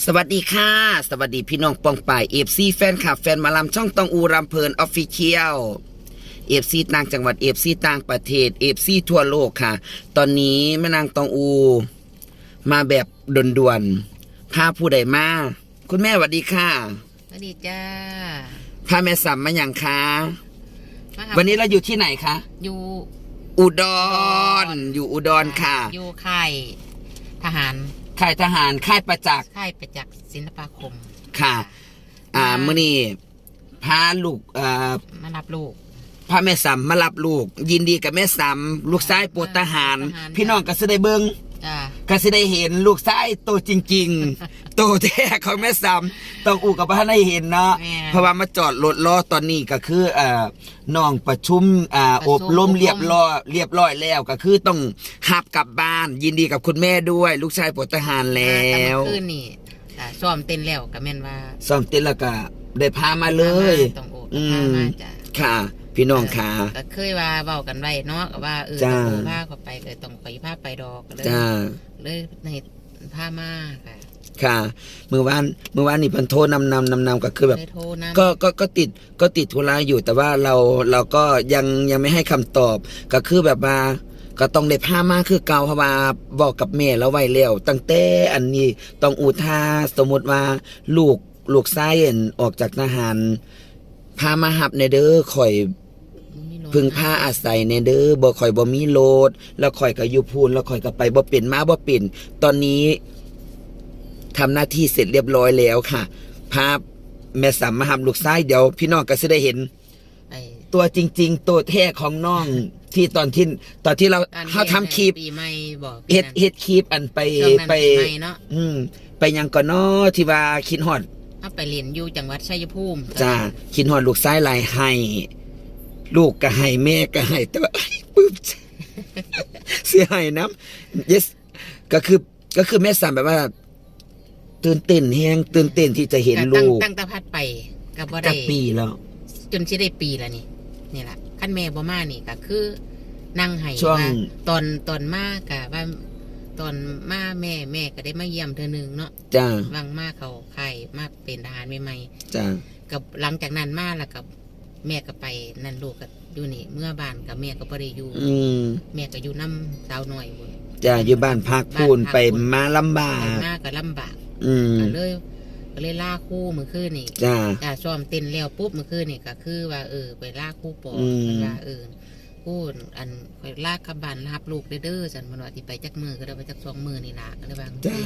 สวัสดีค่ะ สวัสดีพี่น้องปองป่ายเอฟซีแฟนคลับแฟนหมาลำช่องตองอูรำเพลินออฟฟิเชียลเอฟซีต่างจังหวัดเอฟซีต่างประเทศเอฟซีทั่วโลกค่ะ ตอนนี้แม่นางตองอู มาแบบด่วนๆพาผู้ใดมาคุณแม่สวัสดีค่ะสวัสดีจ้าพาแม่สัมมาอย่างคะมาหาวันนี้เราอยู่ที่ไหนคะอยู่อุดร อยู่อุดรค่ะ อยู่ค่ายทหาร ค่ายทหารค่ายประจักษ์ค่ายประจักษ์ศิลปาคม ค่ะอ่าอ่ามื่อนี้พาลูกอ่ามารับลูกพาแม่สัมมารับลูก ยินดีกับแม่สัมลูกชายปวดทหารทหารพี่น้องก็สิได้เบิง จ้าก็สิได้เห็นลูกชายโตจริงๆ โตแท้ของแม่สัมต้องอูกับพระได้เห็นเนาะแม่เพราะว่ามาจอดรถรอตอนนี้ก็คือเอ่อน้องประชุมอ่าประอชุบมรมอบรม เรียบร้อยเรียบร้อยแล้วก็คือต้องหับกลับบ้าน ยินดีกับคุณแม่ด้วย ลูกชายปวดทหารแล้วมาแต่เมื่อคืนนี่จ้าซ้อมเต้นแล้วก็แม่นว่าซ้อมเต้นแล้วก็ได้พามาเลยพามาต้องโอดอืพาม มาจ้า ค่ะ พี่น้องค่ะก็เคยว่าเว้ากันไว้เนาะก็ว่าเออจ้า ต้องโอพาเข้าไปเลยต้องไปพาไปดอกก็เลยจ้าเลยในพามาค่ะค่ะเมื่อวานเมื่อวานนี่เพันโทรนำนำนำนำก็คือแบบ เลยโทรนะก็ก็ก็ติดก็ติดธุระอยู่แต่ว่าเราเราก็ยังยังไม่ให้คำตอบ ก็คือแบบว่าก็ต้องได้ผ้ามากคือเก่าเพราะว่าบอกกับแม่แล้วไว้แล้วตั้งแต่อันนี้ต้องอุทาสมมติว่าลูกลูกไส้เอ็นออกจากทหารพามาหับในเด้อข่อยมีรถ พึ่งผ้าอาศัยในเด้อบ่ข่อยบ่มีโลด แล้วข่อยก็อยู่พูนแล้วข่อยก็ไปบ่เป็นมาบ่เป็นตอนนี้ทำหน้าที่เสร็จเรียบร้อยแล้วค่ะภาพแม่สามมาหำลูกซ้ายเดี๋ยวพี่น้องก็จะได้เห็นตัวจริง ๆ ตัวแท้ของน้องที่ตอนที่ตอนที่เราเขาทำคลิปเฮ็ดเฮ็ดคลิปอันไปไปอืมไปยังก่อนนาะที่ว่าคิดฮอดเอาไปเรียนอยู่จังหวัดชัยภูมิจ้าคิดฮอดลูกซ้ายลายให้ ลูกก็ให้แม่ก็ให้แต่ว่าปึ๊บเสียหายน้ำ yes ก็คือก็คือแม่สามแบบว่า ตื่นเต้นแฮงตื่นเต้นที่จะเห็นก็ลูตั้งกตั้งแตาพัดไปกับว่าจัได้กปีแล้ว จนสิได้ปีแล้วนี่นี่แหละขั้นแม่บ่มานี่ก็คือ นั่งให้ช่วงว่าตอนตอนมากกะว่าตอนมาแม่แม่ก็ได้มาเยี่ยมเธอหนึ่งเนาะจ้าว่างมาเขาไข่มาเป็นทหารใหม่จ้าๆกับหลังจากนั้นมาแล้วกับ แม่ก็ไปนั่นลูกก็อยู่นี่ เมื่อบ้านกับแม่ก็บ่ได้อยู่อืมแม่ก็อยู่น้ำสาวหน่อยบุญจ้าอยู่บ้านพักพูนบ้านพักไปพูนมาลำบาไปก มากก็ลำบากอืมก็เลยก็เลยล่าคู่มือคืนนี่ จ้า จ้าซ้อมเต้นแล้วปุ๊บมือคืนนี่ก็คือว่าเออไปล่าคู่ปออืมว่าเออพูดอันไปลากขับบันรับลูกเด้อเด้อจันมันว่าที่ไปจักมือก็ได้ไปจักสองมือนี่ล่ะก็เลยบางจ้า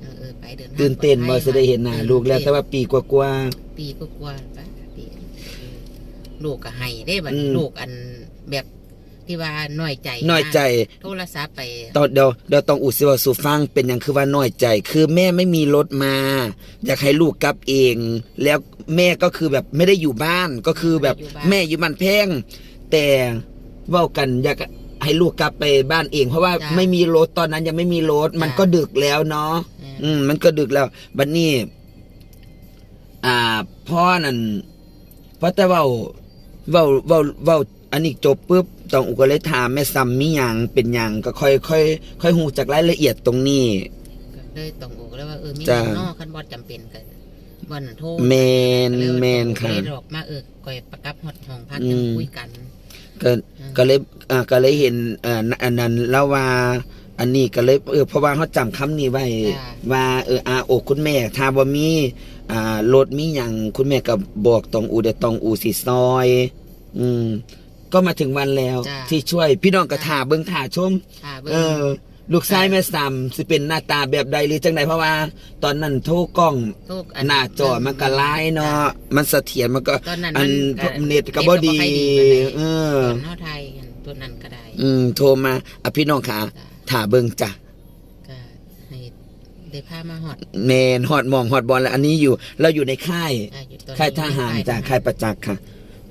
เออเออไปเดินทางตื่นเต้นปลว่าอดภัยจะได้เห็นหน้าออลูกแล้วแต่ว่าปีกว่าปีก็กว่าไปปีเออ ลูกก็ให้ได้บัดอืม ลูกอันแบบที่ว่าน้อยใจๆน้อยใจ โทรศัพท์ไป ตอนเดี๋ยวเดี๋ยวต้องอุสิวาสูฟังเป็นอย่างคือว่าน้อยใจ คือแม่ไม่มีรถมา อยากให้ลูกกลับเอง แล้วแม่ก็คือแบบไม่ได้อยู่บ้านก็คือแบบแม่อยู่บ้านแพงแต่เว่ากันอยากให้ลูกกลับไปบ้านเอง เพราะว่าไม่มีรถตอนนั้นยังไม่มีรถมันก็ดึกแล้วเนาะเอออืมมันก็ดึกแล้ว บัดนี้ อ่า พ่อนั่นเพราะแต่เว่า เว่าเว่าเว่าอันนี้จบปุ๊บต้องอุกก็เลยถามแม่ซ้ำมีหยังเป็นหยังก็ค่อยค่อยค่อยหูจากรายละเอียดตรงนี้ ก็เลยต้องบอกแล้วว่าเออมีจ้าอย่างนอกคันบอดจำเป็นกันบอลโทรแมนก็เลยแมนค่ะก็เลยดอกมาเออก่อยประกับหอดห้องพักอืมจังคุยกันก็อืมก็เลยอ่าก็เลยเห็นเอ่ออันนั้นแล้วว่าอันนี้ก็เลยเออเพราะว่าเขาจำคำนี้ไว้จ้าว่าเอออาอกคุณแม่ถ้าบ่มีอ่ารถมีหยังคุณแม่ก็บอกตองอูเดยวตองอูสิซอย อืม ก็มาถึงวันแล้ว จ้าที่ช่วยพี่น้องก็ถ่าเบิ่งถ่าชม ค่ะเบิ่เองอลูกชายแม่ซ้ำสิเป็นหน้าตาแบบใดหรือจังใดเพราะว่า ตอนนั้นโทรกล้องโทรอัหน้าจอมันก็ร้ายเนาะมันเสถียรมันก็ตอนนั้นอันมันก็เน็ตก็บ่ดี เน็ตก็บ่ค่อยดีเอปานใดอตอนเท่าไทยกันตัวนั้นก็ได้อืม โทรมาอะพี่น้องขาจ้าถ่าเบิ่งจ้ะ ก็ให้ได้พามาหอดแมนฮอดหมองฮอดบอลแล้วอันนี้อยู่ เราอยู่ในค่าย อ่าอยู่ตอนนี้ค่ายทหารอยู่ในจากค่ายประจักษ์ค่ะ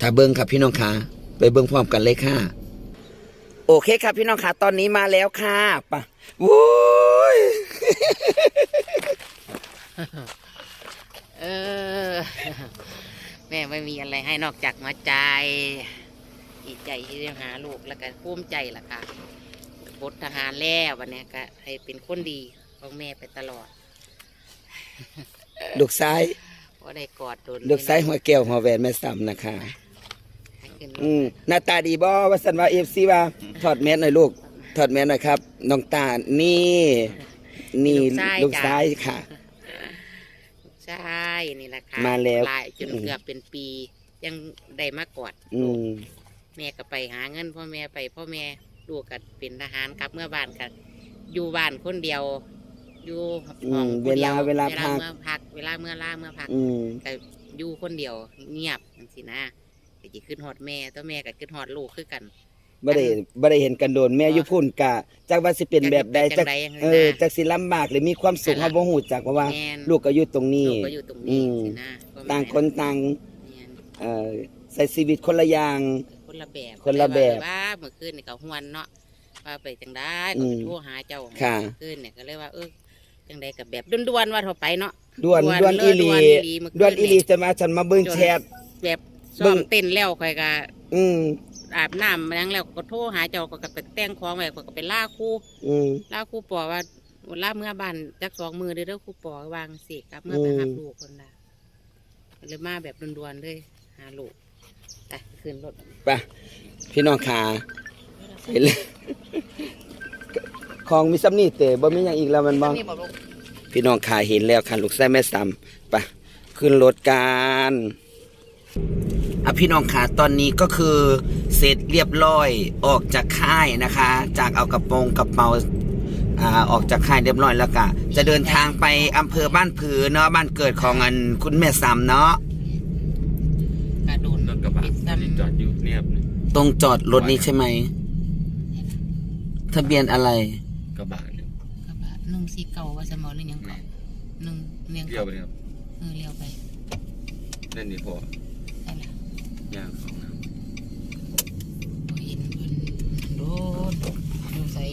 ถ้าเบิ้งครับพี่น้องขาไปเบิ้งพร้อมกันเลยค่ะ โอเคครับพี่น้องขาตอนนี้มาแล้วค่ะปะโว้ยเออแม่ไม่มีอะไรให้นอกจากหัวใจดีใจที่ได้หาลูกแล้วก็ภูมิใจล่ะค่ะบททหารแล้ววันนี้ก็ให้เป็นคนดีของแม่ไปตลอด ลูกซ้ายบ่ได้กอดโดนลูกซ้ายหัวแก้วหัวแหวนแม่ซ้ำนะคะให้ ขึ้นอืมหน้าตาดีบ่ว่าสันว่าเอฟซีว่าถอดแมสหน่อยลูก ถอดแมสหน่อยครับ น้องตา นี่ นี่ลูกซ้ายค่ะ ใช่นี่แหละค่ะมาแล้ว หลายจนเกือบเป็นปี ยังได้มากอดอืมแม่ก็ไปหาเงินพ่อแม่ไปพ่อแม่ลูกก็เป็นทหารกลับเมื่อบ้านกันอยู่บ้านคนเดียว อยู่ห้องอืมคนดียเวลาเวลาพักเมื่อพัก เวลาเมื่อล่าเมื่อพักอืม ก็อยู่คนเดียวเงียบจังสินะ ก็จะขึ้นฮอดแม่ตัวแม่ก็ขึ้นฮอดลูกคือกัน บ่ได้บ่ได้เห็นกันโดนแม่อยู่พุ่นกะจักว่าสิเป็นแบบใดจัจักกใดจังใดเออจักสิลำบากหรือมีความสุขนั่เฮานล่ะบ่ฮู้จักเพราะว่า แม่น ลูกก็อยู่ตรงนี้ ลูกก็อยู่ตรงอืนี้มสินะก็ต่างคนต่างแม่นเอ่อใช้ชีวิตคนละอย่าง คนละแบบคนละแบบว่าเมื่อคืนนี่ก็หวนเนาะว่าไปจังได้อืก็มไปโทรหาเจ้าค่ะ เมื่อคืนเนี่ยก็เลยว่าเออจังใดกับแบบด่วนๆว่าเท่าไปเนาะ ด่วนด่ด่ววนนเลอียหลีด่วนอีหลีเมื่อคืนด่วนอีหลีนี่จนมาฉันมาเบิ่งแชท แบบเบิ่ ซ้องมเต้นแล้วค่อยก็อืมอาบน้ำมาแล้วก็โทรหาเจ้าก็ไปแต่งของไว้ก็ก็ไปล่าครู่อืมล่าครู่ปอว่าล่าเมื่อบ้านจักสองมือเด้อเด้อครู่ปอวางสิกลับเมื่อไปอืมหาลูกคนละเลยมาแบบด่วนๆเลยหาลูกไปขึ้นรถไปพี่น้องขาเห็นเลยของมีซ้ำนี่เตะบ่มีอย่างอีกแล้วมันบ่นี่บอกลูกพี่น้องขาเห็นแล้วค่ะลูกไส้แม่ซ้ำไปขึ้นรถกัน อะพี่น้องขาตอนนี้ก็คือเสร็จเรียบร้อยออกจากค่ายนะคะ จากเอากระโปรงกระเป๋าอ่าออกจากค่ายเรียบร้อยแล้วก็จะเดินทางไปอำเภอบ้านผือเนาะบ้านเกิดของอันคุณแม่ซ้ำเนาะกระโดนรถกระบะปิดซ้ำที่จอดอยู่เนี่ยครับตรงจอดรถนี้ใช่ไหมทะเบียนอะไร กระบะเนี่ยกระบะหนึ่งสีเก่าว่าสมอหรือยังเก่าหนึ่งเรียงเลี้ยวไปเลยครับเออเลี้ยวไปเล่นนี่พอได้ละ ย่างของน้บ่เห็นเพิ่นโดนดูใส่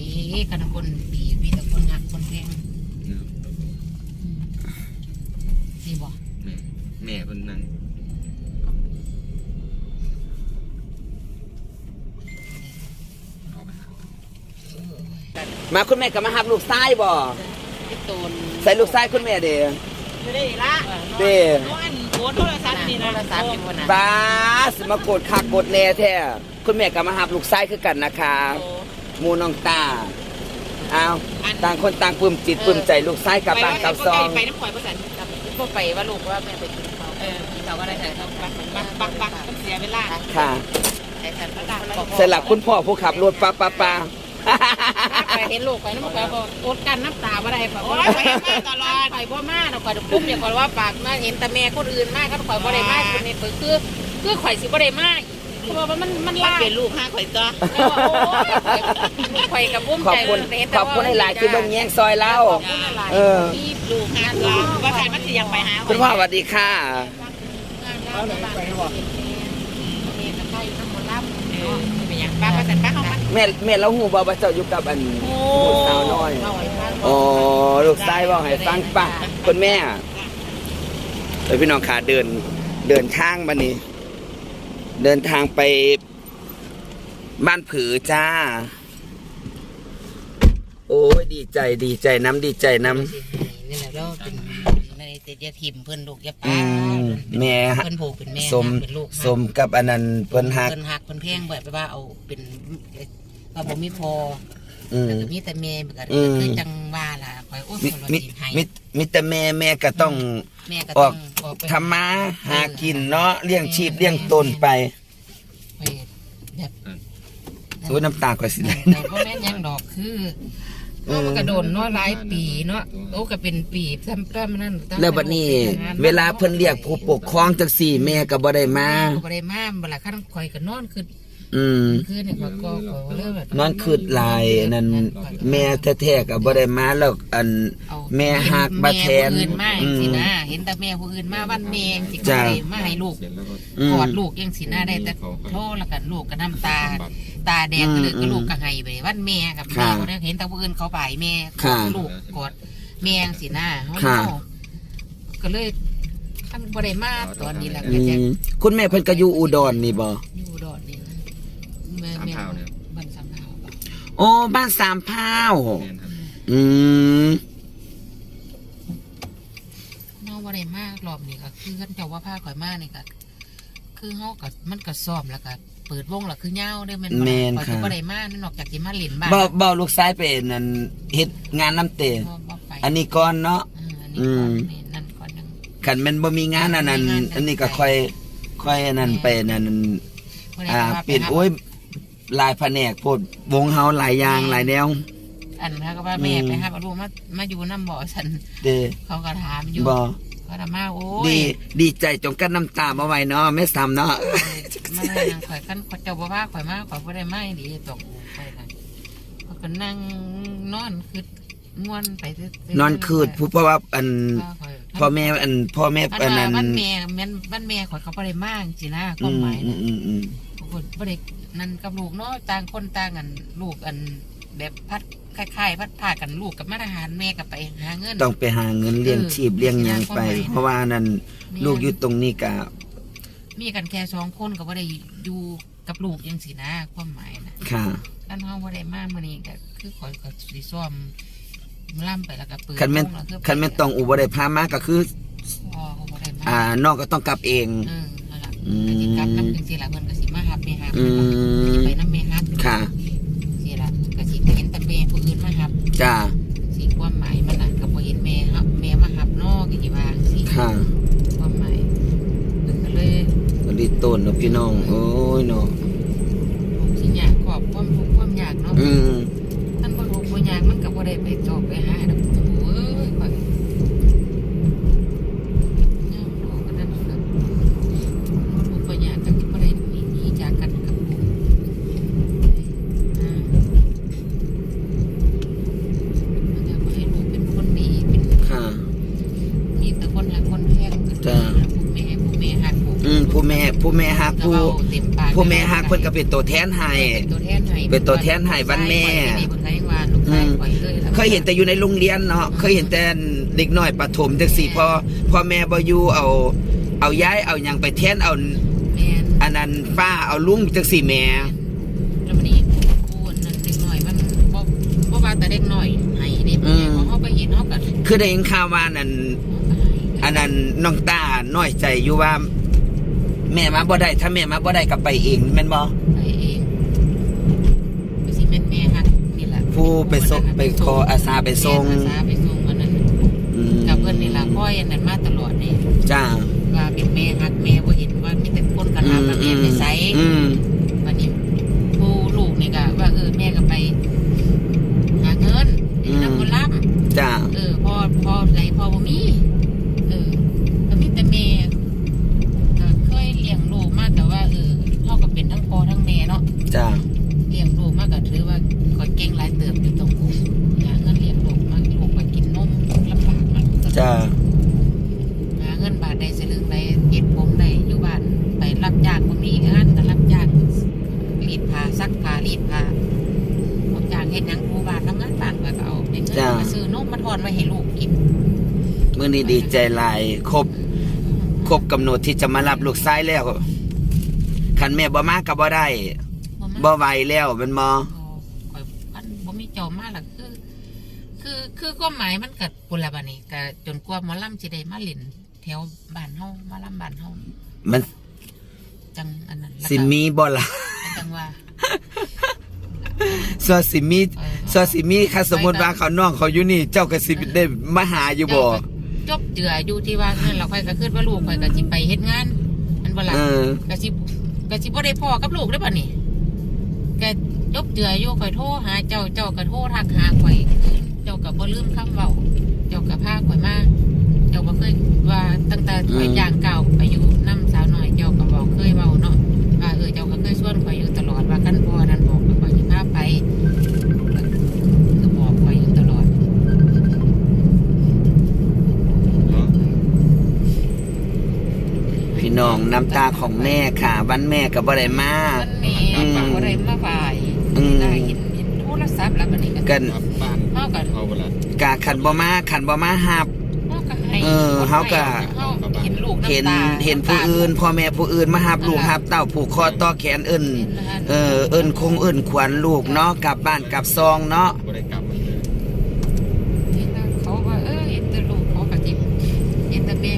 กันคนปีมีแต่คนหักคนแพงำเนี่ยนี่บ่แม่แม่เพิ่นนั่งมาคุณแม่กับมาหับลูกไส้บ่พี่ตูนใส่ลูกไส้คุณแม่เด้ไม่ได้ละเด้ น้องอัน โอนโทรศัพท์นี่นะโทรศัพท์อยู่บนน่ะบ้าสมากดคักกดแน่แท้คุณแม่กับมาหับลูกไส้คือกันนะคะหมูน้องตาเอาต่างคนต่างปลื้มจิตปลื้มใจลูกไส้กับบ้านกับซอง ไปน้ำข่อยประสันก็ไปว่าลูกว่าแม่ไปกินข้าวเออกินข้าวก็ได้แต่ต้องปักบักบักบักมันเสียเวลาค่ะ ไอ้สันบอกเสร็จแล้วคุณพ่อผู้ขับรถป้าป้าป้า ไปเห็นลูกไปน้ำข่อยบอกอดกันน้ำตาบ่ได้ข่อยโอ้ยไปมาตลอดข่อยบ่มาข่อยปุ๊บเนี่ยข่อยว่าปากมาเห็นแต่แม่คนอื่นมากก็ข่อยบ่ได้มาคนนี้คือคือข่อยสิบ่ได้มาเพราะว่ามันมันมันลาเป็นลูกห้าข่อยตัวข่อยกับบุ้มขอบใจคุณขอบคุณหลายๆที่เบิ่งแย่งซอยเล่าขอบคุณหลายๆเออ ที่ลูกงานลาว่าใครมันสิอยากไปหาคุณพ่อสวัสดีค่ะเอาไหนไปหรอเองกับใกล้น้ำมันรับเออเป็นอย่างป้าประสันป้าเข้ามา แม่แม่เราหูบ่ว่าเจ้าอยู่กับอันลูกสาวน้อยเล่าให้ฟังอ๋อลูกชายบอกให้ฟังป่ะคุณแม่เอ้ยพี่น้องขาเดินเดินทางมานี่เดินทางไปบ้านผือจ้า โอ้ยดีใจดีใจน้ำดีใจน้นี่แหละเราเป็นในเตยทิมเพื่อนลูกยาำป้าอืมแม่เพื่อนผูกเป็นแม่สมเป็นลูกสมกับอันนั้นเพิ่นหัก เพื่อนหักเพื่อนแพงแบบว่าเอาเป็น ว่าบ่มีพออืมแต่ก็มีแต่แม่แบบอืม คือจังว่าล่ะคอยโอ้ยมิคนละมิทีให้มิมิแต่แม่แม่ก็ต้อง แม่ก็อต้ออก งออกไป ทำมาหากินเนาะเลี้ยงชีพเลี้ยงตนไปไปแบบโอ้ยน้ำตาก็สิไหล แต่พ่อแม่นยังดอกคือโอ้มันกระโดนเนาะหลายปีเนาะโอ้ก็เป็นปีซ้ำก็มันนั่นตั้งแล้วบัดนี้ เวลาเพิ่นเรียกผู้ปกครองจังสี่แม่ก็บ่ได้มา ก็บ่ได้มาเวลาขั้นคอยก็นอนคือ อืมคือเนี่ยเขาก็ก็เริ่มแบบนอนคืดหลายนั่นแม่แท้ๆก็บ่ได้มาแล้วอันเอาแม่หักมาแทนม่ผู้อื่นมาอืมสินะเห็นแต่แม่ผู้อื่นมาวันแม่สิจ้ะก็เลยมาให้ลูกเสร็จแล้วก็อืมกอดลูกยังสิหน้าได้แต่โทษแล้วกันลูกก็น้ำตาบัตรตาแดงก็เลยอืมก็ลูกก็ให้ไปเลยวันแม่กับค่ะแม่เขาเนี่ยเห็นแต่ผู้อื่นเขาบ่ายแม่กค่ะอดลูกกอดแม่ยังสิหน้าเขาค่ะก็เลยท่านบริมาตอนนี้แหละอืก็จะมคุณแม่เพิ่นก็อยู่อุดรนี่บ่อยู่ดอดนี่นะ แม่สามแม่เท้าเนี่ยบ้านสามเท้าบ่โอ้บ้านสามพร้าวแม่นครับอืมาบ่ได้มากรอบนี้ก็คือกันเจ้าว่าพาข่อยมานี่ก็คือเฮาก็มันก็ซ้อมแล้วก็เปิดวงแล้วคือยาวเด้อแม่นบ่แม่นข่อยค่ะสิบ่ได้มานั่นนอกจากสิมาเล่นบ้านบ่บ่ลูกชายไปนั่นเฮ็ดงานน้ำเตะบ่บ่ไปอันนี้ก่อนเนาะเอออันนี้ก่อนอืม นี่นั่นก่อนนึงคันแมันบ่มีงานอันนั้นมีงาน อันนี้ก็ค่อยค่อยอันนั้นไปนั่นบ่ได้อ่าว่าเป็นหาโอ้ย หลายแผนกโพดวงเฮาหลายอย่างหลายแนว อันนั้นก็ว่าแม่อืม ไปหาเอาลูกมามาอยู่น้ำบ่อฉันเด้เขาก็ถามอยู่บ่เขาถามมาโอ้ยดีดีใจจงกั้นน้ำตามาไว้เนาะแม่ซ้ำเนาะมาเลยนางข่อยกันข่อยเจ้าบ่ว่าข่อยมาข่อยบ่ได้มาอีหลีตกไปนะข่อยก็นั่งนอนคือง่วนไปซื่ๆนอนคืดผู้เพราะว่าอันว่าข่อยพ่อแม่อันพ่อแม่อันอันว่านั้นบ้านแม่แม่นบ้านแม่ข่อยก็บ่ได้มาจังซี่นะคอืวามมหมายอืนะมอืมอืม บางคนบ่ได้นั่นกับลูกเนาะต่างคนต่างกันลูกอัน แบบพัดคล้ายๆพัดพากันลูกกับมาทหารแม่ก็ไปหาเงิน ต้องไปหาเงินเลี้ยงชีพเลี้ยงหยังไป เพราะว่านั่นลูกอยู่ตรงนี้ก็มีกันแค่สองคนก็บ่ได้อยู่กับลูกจังซี่นะความหมายนะค่ะอันเฮาบ่ได้มามื้อนี้ก็คือข่อยก็สิซ้อมล่ำไปแล้วก็เปิดคันแม่นวงแล้วคือคันแม่นต้องอุบ่ได้พามาก็คือพ่อก็บ่ได้มาอ่าน้องก็ต้องกลับเองเออนั่นล่ะอืมก็สิกลับนำจังซี่ล่ะเพิ่นก็สิ มารับแม่ฮับอืมสิไปนำแม่ฮับค่ะสิล่ะก็สิเห็นแต่แม่ผู้อื่นมารับจ้าสิความหมายมันน่ะก็บ่เห็นแม่ฮับแม่มารับเนาะก็สิว่าจังซี่ค่ะความหมายเพิ่นก็เลยวันนี้ต้นเนาะพี่น้อง โอ้ยเนาะสิยากขอบความทุกข์ความยากเนาะอืม ท่านบ่ทุกข์บ่ยากมันก็บ่ได้ไปจอบไปหาดอกโอ้ยข่อยยามโลกอันนั้นก็บ่ทุกข์บ่ยากก็สิบ่ได้หนีหนีจากกันกับผู้อ่ามันจะบ่ให้ลูกเป็นคนดีเป็น ค่ะ มีแต่คนหักคนแพง จ้ะ ผู้แม่ผู้แม่หักผู้ อืมผู้แม่ผู้แม่ฮักผู้ ก็เว้าเต็มปาก ผู้ แม่ฮักเพิ่นก็เป็นตัวแทนให้ เป็นตัวแทนให้เป็นตัวแทนให้วันแม่ลูกชายข่อยนี่เพิ่นก็ยังว่าลูกชายข่อยเลยล่ะเคยเห็นแต่อยู่ในโรงเรียนเนาะเคยเห็นแต่เด็กน้อยประถมจังสี่พอพอแม่บ่อยู่เอา เอาย้ายเอาหยังไปแทนเอาแม่นอันนั้นป้าเอาลุงจังสี่แม่แล้ววันนี้กูนั่นเด็กหน่อยมันบ่บ่ว่าแต่เด็กหน่อยให้เด็กแม่ของเขาไปเห็นเขาก็คือได้ยินข่าวว่านั่น อันนั้นน้องตาน้อยใจอยู่ว่า แม่มาบ่ได้ถ้าแม่มาบ่ได้ก็ไปเองแม่นบ่ไปเองไปสิแม่นแม่ฮักนี่แหละผู้ไปส่งไปขออาสาไปส่งแม่อาสาไปส่งวันนั้นอืมกับเพิ่นนี่ล่ะคอยอันนั้นมาตลอดนี่จ้าว่าเป็นแม่ฮักแม่บ่เห็นว่ามีแต่คนกัน อื หาม ว่าแม่ไปไส อืม วันนี้ผู้ลูกนี่ก็ว่าเออแม่ก็ไปหาเงินนำคนรับ จ้า เออพ่อพ่อไรพ่อบ่มี เออก็มีแต่แม่ก็เคยเลี้ยงลูกมากแต่ว่าเออพ่อก็เป็นทั้งพ่อทั้งแม่เนาะ จ้า เลี้ยงลูกมากก็ถือว่าคอยเก่งหลายเติบอยู่ตรงกูหาเงินเลี้ยงลูกมากลูกไปกินนมลำบากมัน จ้า หา เงินบาทได้สลึงได้เก็บผมได้อยู่บ้านไปรับจ้างบ่มีงานก็รับจ้างรีดผ้าซักผ้ารีดผ้ารับจ้างเฮ็ดหยังครูบ้านทำงานบ้านก็เอาเป็นเงินมาซื้อนมมาทอนไว้ให้ลูกกินมื้อนี้ดีใจหลายครบครบกำหนดที่จะมารับลูกชายแล้วคันแม่บ่มาก็บ่ได้บ่ไหวแล้วแม่นบ่ข่อยมันบ่มีเจ้ามาล่ะคือ คือคือความหมายมันก็ปุนละบัดนี้ก็จนกว่าหมอลำสิได้มาเล่น ถวบ้านเฮามาลำบ้านเฮามันจังอันนั้นแล้วก็สิมีบ่ล่ะจังว่า ซอสิมีซอสิมีค่ะสมมุติว่าเขาน้องเขาอยู่นี่ เจ้าก็สิได้มาหาอยู่บ่จบเจืออยู่ที่ว่าเงินเราค่อยก็คิดว่าลูกค่อยก็สิไปเฮ็ดงานอันบ่ล่ะ เออก็สิก็สิบ่ได้พ่อกับลูกได้อบัดนี้ก็จบเจืออยู่ค่อยโทรหาเจ้าเจ้าก็โทรทักหาข่อย เจ้าก็บ่ลืมคำเว้า เจ้าก็พาข่อยมา เจ้าบ่เคยว่าตั้งแต่ข่อยย่างก้าวไปอยู่น้ำสาวน้อยเจ้าก็บอกเคยเว้าเนาะว่าเออเจ้าก็เคยชวนข่อยอยู่ตลอดว่าคันพ่อนั้นบอกว่าข่อยสิพาไปก็บอกข่อยอยู่ตลอดเนาะพี่น้องน้ำตาของแม่ค่ะ วันแม่ก็บ่ได้มามันมีอืมฝากอะไรมาบ่ายอืมได้เห็นเห็นโทรศัพท์แล้วบัดนี้ก็กันกลับบ้านเฮาก็เขาเวลา กาขันบ่มาขันบ่มาหับ เฮาก็ให้เออเฮาก็เฮาเห็นลูกน้ำตาเห็นเห็นผู้อื่นพ่อแม่ผู้อื่นมาหับลูกหับเต้าผูกคอต่อแขนเอิ้นเออเอิ้นคงเอิ้นขวัญลูกเนาะกลับบ้านกลับซองเนาะ บ่ได้กลับมาเลย เห็นแล้วเขาว่าเออเห็นแต่ลูกเขาก็สิเห็นแต่แม่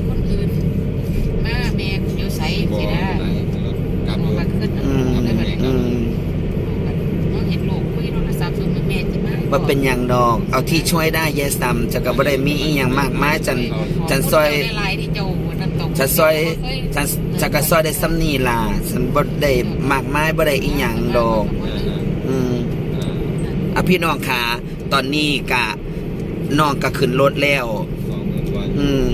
เป็นอย่างดอก เอาที่ช่วยได้ยายซ้ำจะก็บ่ได้มีอีหยังมากมายจันจันซอยจาหลายจ้าน้ำตกจะซอยจะจะก็ซอยได้ซ้ำนี่ล่ะฉันบ่ได้มากมายบ่ได้อีหยังดอก อืมอะพี่น้องค่ะตอนนี้กะน้องก็ขึ้นรถแล้วสองหมื่นวันอืม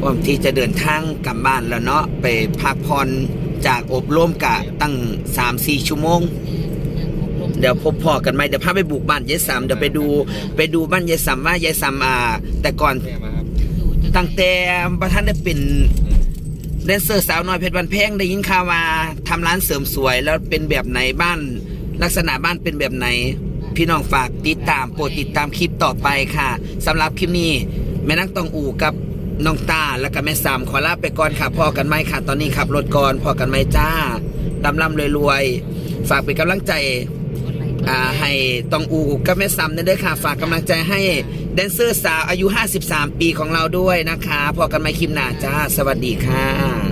พร้อมที่จะเดินทางกลับบ้านแล้วเนาะไปพักผ่อนจากอบรมกะตั้งสามสี่ชั่วโมง เดี๋ยวพบพอกันไหมเดี๋ยวพาไปบุกบ้านยายสามเดี๋ยวไปดูไปดูบ้านยายสามว่ายายสามอ่า แต่ก่อนตั้งแต่ประธานได้เป็นแดนเซอร์สาวน้อยเพชรวันแพงได้ยินข่าวว่าทำร้านเสริมสวยแล้วเป็นแบบไหนบ้าน ลักษณะบ้านเป็นแบบไหน พี่น้องฝากติดตามโปรดติดตามคลิปต่อไปค่ะสำหรับคลิปนี้ แม่นักตองอู่กับน้องตาแล้วก็แม่สามขอลาไปก่อนค่ะพอกันไหมค่ะ ตอนนี้ขับรถก่อนพอกันไหมจ้าลำลำรวยๆ ฝากเป็นกำลังใจ ให้ตองอูกับแม่ซ้ำนั่นด้วยค่ะ ฝากกำลังใจให้แดนเซอร์สาวอายุ 53 ปีของเราด้วยนะคะ พอกันไม่คลิปหน้าจ้า สวัสดีค่ะ